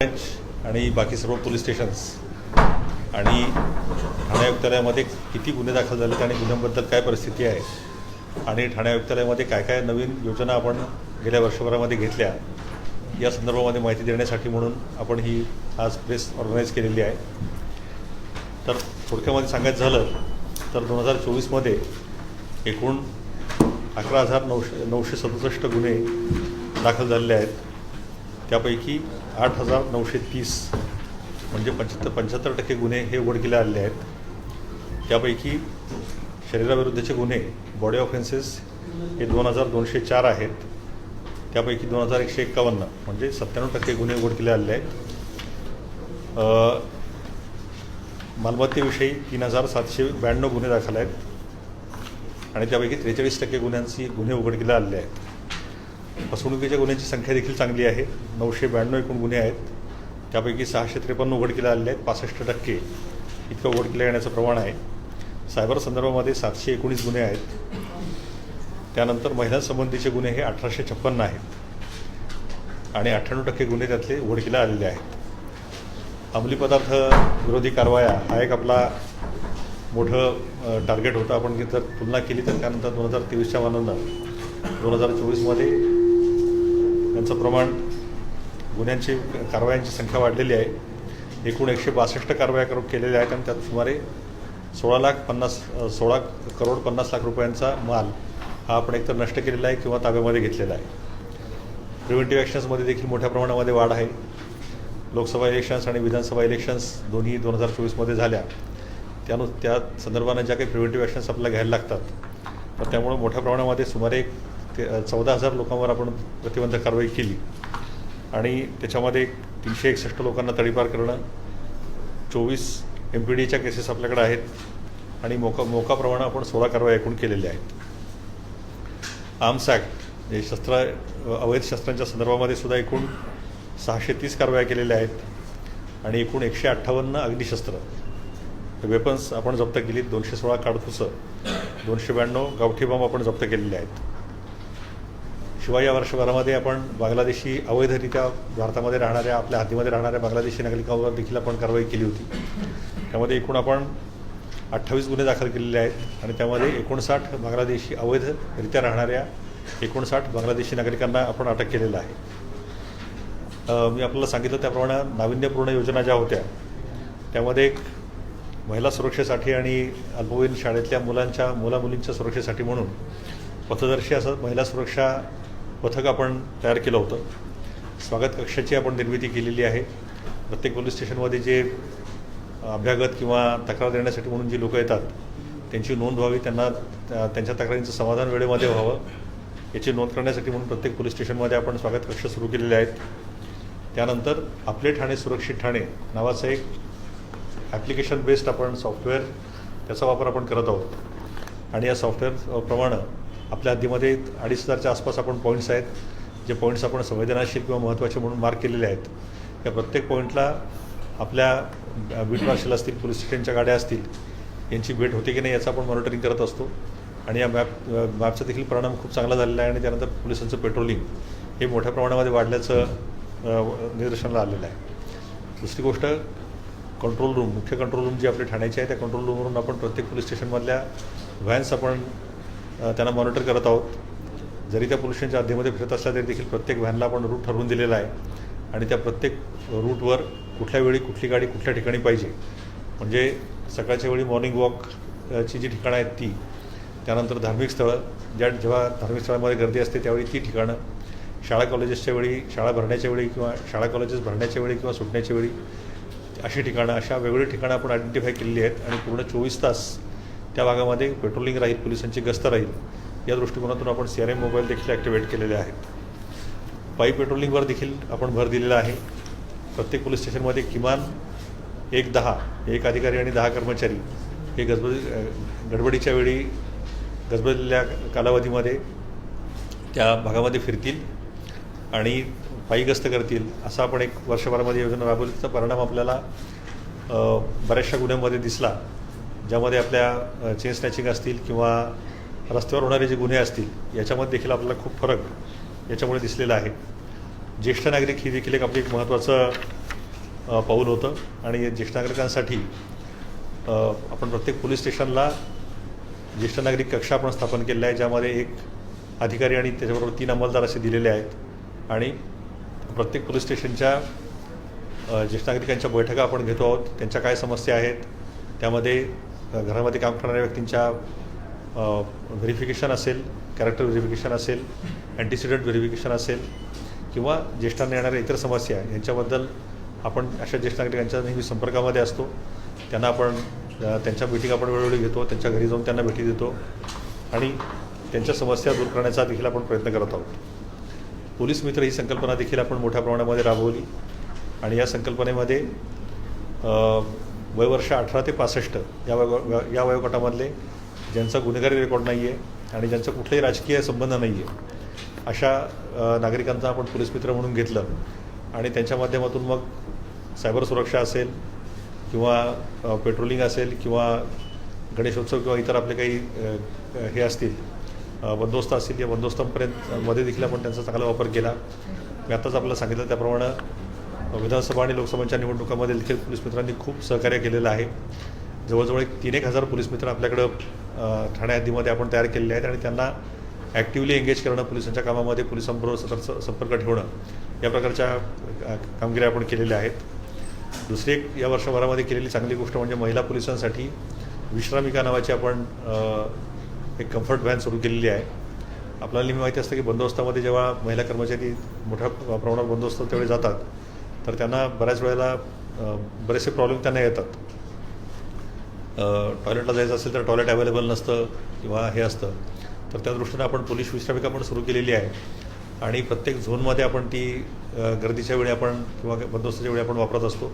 आणि बाकी सर्व पोलीस स्टेशन्स आणि ठाणे आयुक्तालयामध्ये किती गुन्हे दाखल झालेत आणि गुन्ह्यांबद्दल काय परिस्थिती आहे? आणि ठाणे आयुक्तालयामध्ये काय काय नवीन योजना आपण गेल्या वर्षभरामध्ये घेतल्या या संदर्भामध्ये माहिती देण्यासाठी म्हणून आपण ही आज प्रेस ऑर्गनाईज केलेली आहे. तर थोडक्यामध्ये सांगायचं झालं तर दोन हजार चोवीसमध्ये एकूण अकरा हजार नऊशे नऊशे सदुसष्ट गुन्हे दाखल झालेले आहेत. त्यापैकी आठ हजार नऊशे तीस म्हणजे पंच्याहत्तर पंच्याहत्तर टक्के गुन्हे हे उघडकीला आलेले आहेत. त्यापैकी शरीराविरुद्धचे गुन्हे बॉडी ऑफेन्सेस हे दोन हजार दोनशे चार आहेत. त्यापैकी दोन हजार एकशे एक्कावन्न म्हणजे सत्त्याण्णव टक्के गुन्हे उघडकीला आलेले आहेत. मालमत्तेविषयी तीन हजार सातशे ब्याण्णव गुन्हे दाखल आहेत. आणि त्यापैकी त्रेचाळीस टक्के गुन्ह्यांची गुन्हे उघडकीला आलेले आहेत. फसवणुकीच्या गुन्ह्यांची संख्या देखील चांगली आहे. नऊशे ब्याण्णव एकूण गुन्हे आहेत. त्यापैकी सहाशे त्रेपन्न उघडकीला आलेले आहेत. पासष्ट टक्के इतकं उघडकीला येण्याचं प्रमाण आहे. सायबर संदर्भामध्ये सातशे एकोणीस गुन्हे आहेत. त्यानंतर महिलांसंबंधीचे गुन्हे हे अठराशे छप्पन्न आहेत. आणि अठ्ठ्याण्णव टक्के गुन्हे त्यातले उघडकीला आलेले आहेत. अंमली पदार्थ विरोधी कारवाया हा एक आपला मोठं टार्गेट होतं. आपण जर तुलना केली तर त्यानंतर दोन हजार तेवीसच्या मानानं दोन हजार चोवीसमध्ये त्यांचं प्रमाण गुन्ह्यांची कारवायांची संख्या वाढलेली आहे. एकूण एकशे बासष्ट कारवाया करून केलेल्या आहेत आणि त्यात सुमारे सोळा लाख पन्नास सोळा करोड पन्नास लाख रुपयांचा माल हा आपण एकतर नष्ट केलेला आहे किंवा ताब्यामध्ये घेतलेला आहे. प्रिव्हेंटिव्ह ॲक्शन्समध्ये देखील मोठ्या प्रमाणामध्ये वाढ आहे. लोकसभा इलेक्शन्स आणि विधानसभा इलेक्शन्स दोन्ही दोन हजार चोवीसमध्ये झाल्या. त्यानु त्या संदर्भानं ज्या काही प्रिव्हेंटिव्ह ॲक्शन्स आपल्याला घ्यायला लागतात तर त्यामुळे मोठ्या प्रमाणामध्ये सुमारे ते चौदा हजार लोकांवर आपण प्रतिबंधक कारवाई केली. आणि त्याच्यामध्ये एक तीनशे एकसष्ट लोकांना तडीपार करणं चोवीस एम पी डीच्या केसेस आपल्याकडे आहेत आणि मोका मोकाप्रमाणे आपण सोळा कारवाई एकूण केलेल्या आहेत. आर्म्स ॲक्ट जे शस्त्र अवैध शस्त्रांच्या संदर्भामध्ये सुद्धा एकूण सहाशे तीस कारवाया केलेल्या आहेत आणि एकूण एकशे अठ्ठावन्न अग्निशस्त्र वेपन्स आपण जप्त केली दोनशे सोळा काडतुसं दोनशे ब्याण्णव गावठी बॉम्ब आपण जप्त केलेले आहेत. शिवाय या वर्षभरामध्ये आपण बांगलादेशी अवैधरित्या भारतामध्ये राहणाऱ्या आपल्या हद्दीमध्ये राहणाऱ्या बांगलादेशी नागरिकांवर देखील आपण कारवाई केली होती. त्यामध्ये एकूण आपण अठ्ठावीस गुन्हे दाखल केलेले आहेत आणि त्यामध्ये एकोणसाठ बांगलादेशी अवैधरित्या राहणाऱ्या एकोणसाठ बांगलादेशी नागरिकांना आपण अटक केलेलं आहे. मी आपल्याला सांगितलं त्याप्रमाणे नाविन्यपूर्ण योजना ज्या होत्या त्यामध्ये एक महिला सुरक्षेसाठी आणि अल्पवयीन शाळेतल्या मुलांच्या मुलामुलींच्या सुरक्षेसाठी म्हणून पथदर्शी असं महिला सुरक्षा पथक आपण तयार केलं होतं. स्वागत कक्षाची आपण निर्मिती केलेली आहे. प्रत्येक पोलीस स्टेशनमध्ये जे अभ्यागत किंवा तक्रार देण्यासाठी म्हणून जी लोकं येतात त्यांची नोंद व्हावी त्यांना त्या- त्यांच्या तक्रारींचं समाधान वेळेमध्ये व्हावं याची नोंद करण्यासाठी म्हणून प्रत्येक पोलीस स्टेशनमध्ये आपण स्वागत कक्ष सुरू केलेले आहेत. त्यानंतर आपले ठाणे सुरक्षित ठाणे नावाचं एक ॲप्लिकेशन बेस्ड आपण सॉफ्टवेअर त्याचा वापर आपण करत आहोत. आणि या सॉफ्टवेअर प्रमाणे आपल्या हद्दीमध्ये अडीच हजारच्या आसपास आपण पॉईंट्स आहेत. जे पॉईंट्स आपण संवेदनशील किंवा महत्त्वाचे म्हणून मार्क केलेले आहेत या प्रत्येक पॉईंटला आपल्या बीट मार्शल असतील पोलीस स्टेशनच्या गाड्या असतील यांची भेट होते की नाही याचं आपण मॉनिटरिंग करत असतो. आणि या मॅप मॅपचा देखील परिणाम खूप चांगला झालेला आहे आणि त्यानंतर पोलिसांचं पेट्रोलिंग हे मोठ्या प्रमाणामध्ये वाढल्याचं निदर्शनाला आलेलं आहे. दुसरी गोष्ट कंट्रोल रूम मुख्य कंट्रोल रूम जी आपली ठाण्याची आहे त्या कंट्रोल रूमवरून आपण प्रत्येक पोलीस स्टेशनमधल्या व्हॅन्स आपण त्यांना मॉनिटर करत आहोत. जरी त्या पोल्युशनच्या स्टेशनच्या हद्दीमध्ये फिरत असल्या तरी देखील प्रत्येक व्हॅनला आपण रूट ठरवून दिलेला आहे. आणि त्या प्रत्येक रूटवर कुठल्या वेळी कुठली गाडी कुठल्या ठिकाणी पाहिजे. म्हणजे सकाळच्या वेळी मॉर्निंग वॉकची जी ठिकाणं आहेत ती त्यानंतर धार्मिक स्थळं. ज्या जेव्हा धार्मिक स्थळामध्ये गर्दी असते त्यावेळी ती ठिकाणं. शाळा कॉलेजेसच्या वेळी शाळा भरण्याच्या वेळी किंवा शाळा कॉलेजेस भरण्याच्या वेळी किंवा सुटण्याच्या वेळी अशी ठिकाणं अशा वेगवेगळी ठिकाणं आपण आयडेंटिफाय केलेली आहेत. आणि पूर्ण चोवीस तास त्या भागामध्ये पेट्रोलिंग राहील पोलिसांची गस्त राहील या दृष्टिकोनातून आपण सी आर एम मोबाईल देखील ॲक्टिवेट केलेले आहेत. पायी पेट्रोलिंगवर देखील आपण भर दिलेला आहे. प्रत्येक पोलीस स्टेशनमध्ये किमान एक दहा एक अधिकारी आणि दहा कर्मचारी हे गजबज गडबडीच्या वेळी गजबजलेल्या कालावधीमध्ये त्या भागामध्ये फिरतील आणि पायी गस्त करतील असा आपण एक वर्षभरामध्ये योजना राबवली त्याचा परिणाम आपल्याला बऱ्याचशा गुन्ह्यांमध्ये दिसला. ज्यामध्ये आपल्या चेन स्नॅचिंग असतील किंवा रस्त्यावर होणारे जे गुन्हे असतील याच्यामध्ये देखील आपल्याला खूप फरक याच्यामुळे दिसलेला आहे. ज्येष्ठ नागरिक ही देखील एक आपली एक महत्त्वाचं पाऊल होतं. आणि ज्येष्ठ नागरिकांसाठी आपण प्रत्येक पोलीस स्टेशनला ज्येष्ठ नागरिक कक्षा आपण स्थापन केलेला आहे ज्यामध्ये एक अधिकारी आणि त्याच्याबरोबर तीन अंमलदार असे दिलेले आहेत. आणि प्रत्येक पोलीस स्टेशनच्या ज्येष्ठ नागरिकांच्या बैठका आपण घेतो आहोत. त्यांच्या काय समस्या आहेत त्यामध्ये घरामध्ये काम करणाऱ्या व्यक्तींच्या व्हेरिफिकेशन असेल कॅरेक्टर व्हेरिफिकेशन असेल अँटीसिडेंट व्हेरिफिकेशन असेल किंवा ज्येष्ठांना येणाऱ्या इतर समस्या यांच्याबद्दल आपण अशा ज्येष्ठ नागरिकांच्या नेहमी संपर्कामध्ये असतो. त्यांना आपण त्यांच्या मीटिंग आपण वेळोवेळी घेतो त्यांच्या घरी जाऊन त्यांना भेटी देतो आणि त्यांच्या समस्या दूर करण्याचा देखील आपण प्रयत्न करत आहोत. पोलीस मित्र ही संकल्पना देखील आपण मोठ्या प्रमाणामध्ये राबवली आणि या संकल्पनेमध्ये वयवर्ष अठरा ते पासष्ट या वयो या वयोगटामधले ज्यांचा गुन्हेगारी रेकॉर्ड नाही आहे आणि ज्यांचा कुठलाही राजकीय संबंध नाही आहे अशा नागरिकांचा आपण पोलीस मित्र म्हणून घेतलं आणि त्यांच्या माध्यमातून मग सायबर सुरक्षा असेल किंवा पेट्रोलिंग असेल किंवा गणेशोत्सव किंवा इतर आपले काही हे असतील बंदोस्त बंदोबस्त असतील या बंदोबस्तांपर्यंत मध्ये देखील आपण त्यांचा चांगला वापर केला. मी आत्ताच आपल्याला सांगितलं त्याप्रमाणे विधानसभा आणि लोकसभांच्या निवडणुकामध्ये देखील पोलीस मित्रांनी खूप सहकार्य केलेलं आहे. जवळजवळ एक तीन एक हजार पोलीस मित्र आपल्याकडं ठाणे हद्दीमध्ये आपण तयार केलेले आहेत आणि त्यांना ॲक्टिव्हली एंगेज करणं पोलिसांच्या कामामध्ये पोलिसांबरोबर सतत संपर्क ठेवणं या प्रकारच्या कामगिरी आपण केलेल्या आहेत. दुसरी एक या वर्षभरामध्ये केलेली चांगली गोष्ट म्हणजे महिला पोलिसांसाठी विश्रामिका नावाची आपण एक कम्फर्ट व्हॅन सुरू केलेली आहे. आपल्याला नेहमी माहिती असतं की बंदोबस्तामध्ये जेव्हा महिला कर्मचारी मोठ्या प्रमाणात बंदोबस्त त्यावेळी जातात तर त्यांना बऱ्याच वेळेला बरेचसे प्रॉब्लेम त्यांना येतात. टॉयलेटला जायचं असेल तर टॉयलेट अवेलेबल नसतं किंवा हे असतं. तर त्या दृष्टीनं आपण पोलीस विश्रामिका पण सुरू केलेली आहे. आणि प्रत्येक झोनमध्ये आपण ती गर्दीच्या वेळी आपण किंवा बंदोबस्ताच्या वेळी आपण वापरत असतो.